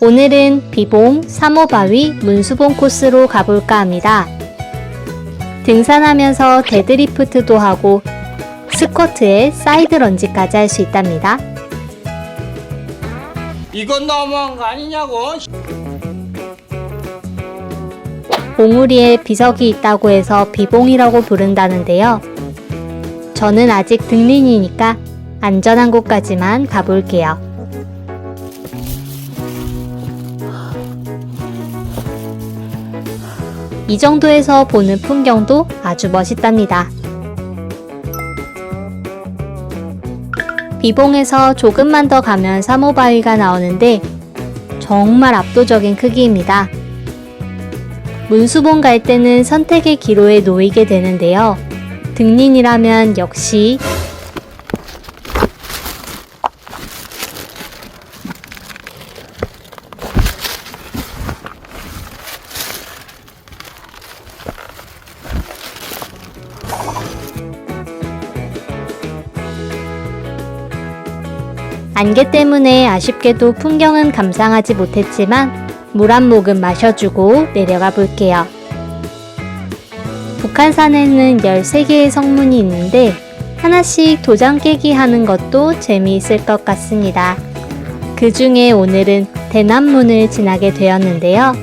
오늘은 비봉, 사모바위, 문수봉 코스로 가볼까 합니다. 등산하면서 데드리프트도 하고 스쿼트에 사이드 런지까지 할 수 있답니다. 이건 너무한 거 아니냐고. 봉우리에 비석이 있다고 해서 비봉이라고 부른다는데요. 저는 아직 등린이니까 안전한 곳까지만 가볼게요. 이 정도에서 보는 풍경도 아주 멋있답니다. 비봉에서 조금만 더 가면 사모바위가 나오는데 정말 압도적인 크기입니다. 문수봉 갈 때는 선택의 기로에 놓이게 되는데요. 등린이라면 역시 안개 때문에 아쉽게도 풍경은 감상하지 못했지만 물 한 모금 마셔주고 내려가 볼게요. 북한산에는 13개의 성문이 있는데 하나씩 도장 깨기 하는 것도 재미있을 것 같습니다. 그 중에 오늘은 대남문을 지나게 되었는데요.